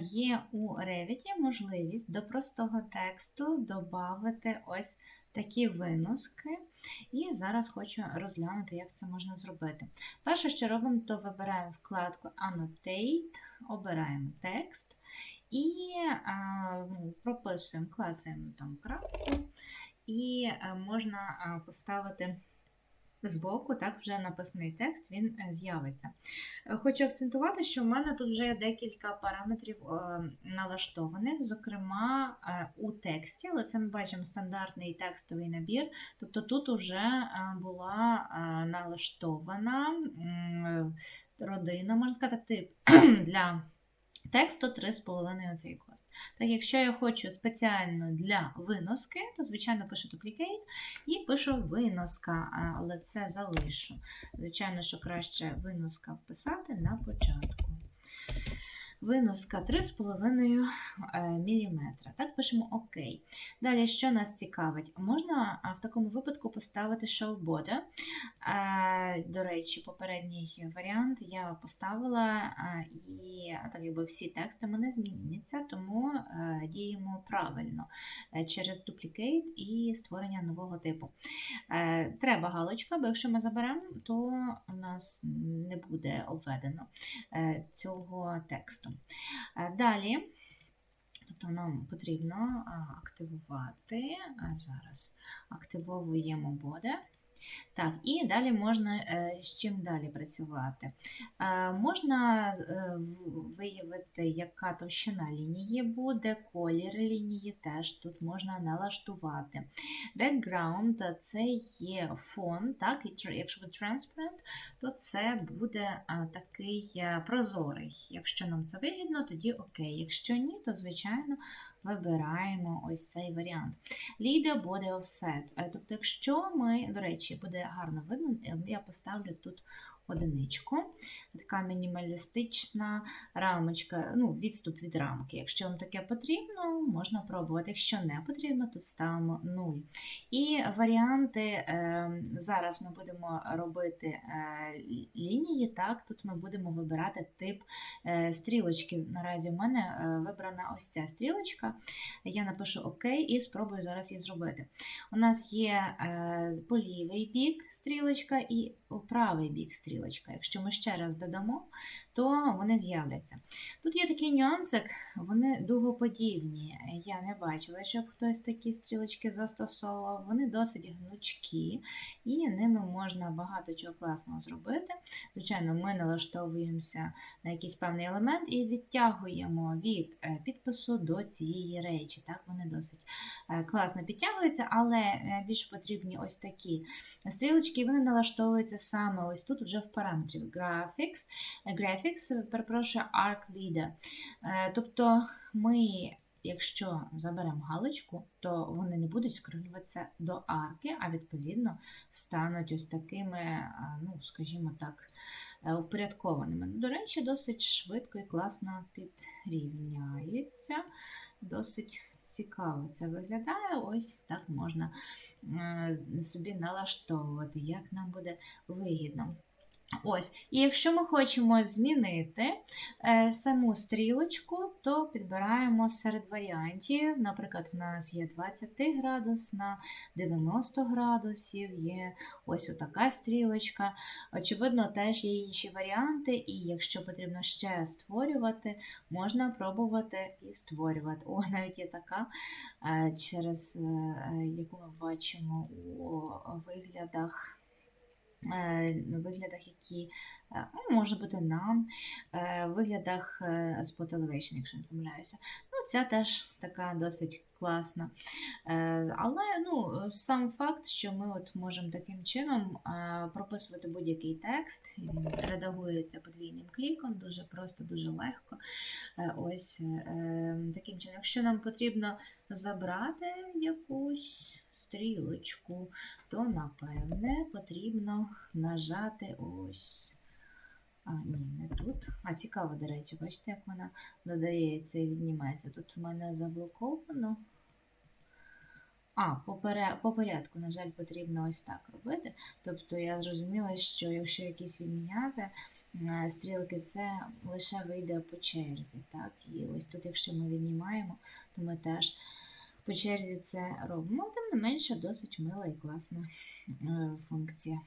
є у Revit можливість до простого тексту додати ось такі виноски. І зараз хочу розглянути, як це можна зробити. Перше, що робимо, то вибираємо вкладку Annotate, обираємо текст і а, ну, прописуємо, клацаємо там крапку, і а, можна поставити. Збоку, так, вже написаний текст, він е, з'явиться. Е, Хочу акцентувати, що в мене тут вже декілька параметрів е, налаштованих, зокрема у тексті, але це ми бачимо стандартний текстовий набір. Тобто тут вже була налаштована родина, можна сказати, тип для тексту 3,5 оцей кост. Так, якщо я хочу спеціально для виноски, то, звичайно, пишу duplicate і пишу виноска, але це залишу. Звичайно, що краще виноска вписати на початку. Виноска 3,5 мм. Так, пишемо ОК. Далі, що нас цікавить? Можна в такому випадку поставити border. Е, До речі, попередній варіант я поставила, і так якби всі тексти мене зміняться, тому е, діємо правильно е, через duplicate і створення нового типу. Е, Треба галочка, бо якщо ми заберемо, то у нас не буде обведено е, цього тексту. Е, Далі. Тобто нам потрібно активувати. Зараз активовуємо боди. Так, і далі можна е, з чим далі працювати. Е, Можна е, виявити, яка товщина лінії буде, колір лінії теж тут можна налаштувати. Background – це є фон, так, і якщо ви transparent, то це буде такий прозорий. Якщо нам це вигідно, тоді окей. Якщо ні, то звичайно вибираємо ось цей варіант. Leader body offset. Тобто, якщо ми, до речі, буде гарно видно, е, я поставлю тут одиничку. Така мінімалістична рамочка, ну, відступ від рамки. Якщо вам таке потрібно, можна пробувати. Якщо не потрібно, тут ставимо 0. І варіанти е, зараз ми будемо робити е, лінії. Так, тут ми будемо вибирати тип е, стрілочки. Наразі в мене е, вибрана ось ця стрілочка. Я напишу ОК і спробую зараз її зробити. У нас є по лівий бік стрілочка і правий бік стрілочка. Якщо ми ще раз додамо, то вони з'являться. Тут є такий нюансик, вони дугоподібні. Я не бачила, щоб хтось такі стрілочки застосовував. Вони досить гнучкі, і ними можна багато чого класного зробити. Звичайно, ми налаштовуємося на якийсь певний елемент і відтягуємо від е, підпису до цієї речі. Так, вони досить е, класно підтягуються, але е, більш потрібні ось такі стрілочки, і вони налаштовуються саме ось тут вже в параметрі Graphics, е, Graphics, перепрошую, Arc Leader. Е, Тобто ми, якщо заберемо галочку, то вони не будуть скрилюватися до арки, а відповідно стануть ось такими, ну, скажімо так, е, упорядкованими. До речі, досить швидко і класно підрівняються. Досить цікаво це виглядає. Ось так можна е, собі налаштовувати, як нам буде вигідно. Ось, і якщо ми хочемо змінити е, саму стрілочку, то підбираємо серед варіантів. Наприклад, в нас є 20 градусна, 90 градусів, є ось така стрілочка. Очевидно, теж є інші варіанти, і якщо потрібно ще створювати, можна пробувати і створювати. О, навіть є така, е, через е, яку ми бачимо у виглядах виглядах, які е, ну, може бути нам, е, виглядах е, Spot Elevation, якщо не помиляюся. Ну, ця теж така досить класна. Е, Але ну, сам факт, що ми от можемо таким чином е, прописувати будь-який текст, він редагується подвійним кліком, дуже просто, дуже легко. Е, Ось е, таким чином, якщо нам потрібно забрати якусь стрілочку, то напевне потрібно нажати ось. А, ні, не тут. А цікаво, до речі, бачите, як вона додається і віднімається. Тут в мене заблоковано. А, по, порядку, на жаль, потрібно ось так робити. Тобто я зрозуміла, що якщо якісь відміняти, е, стрілки, це лише вийде по черзі. Так? І ось тут, якщо ми віднімаємо, то ми теж по черзі це робимо. Тим не менше, досить мила і класна е, функція.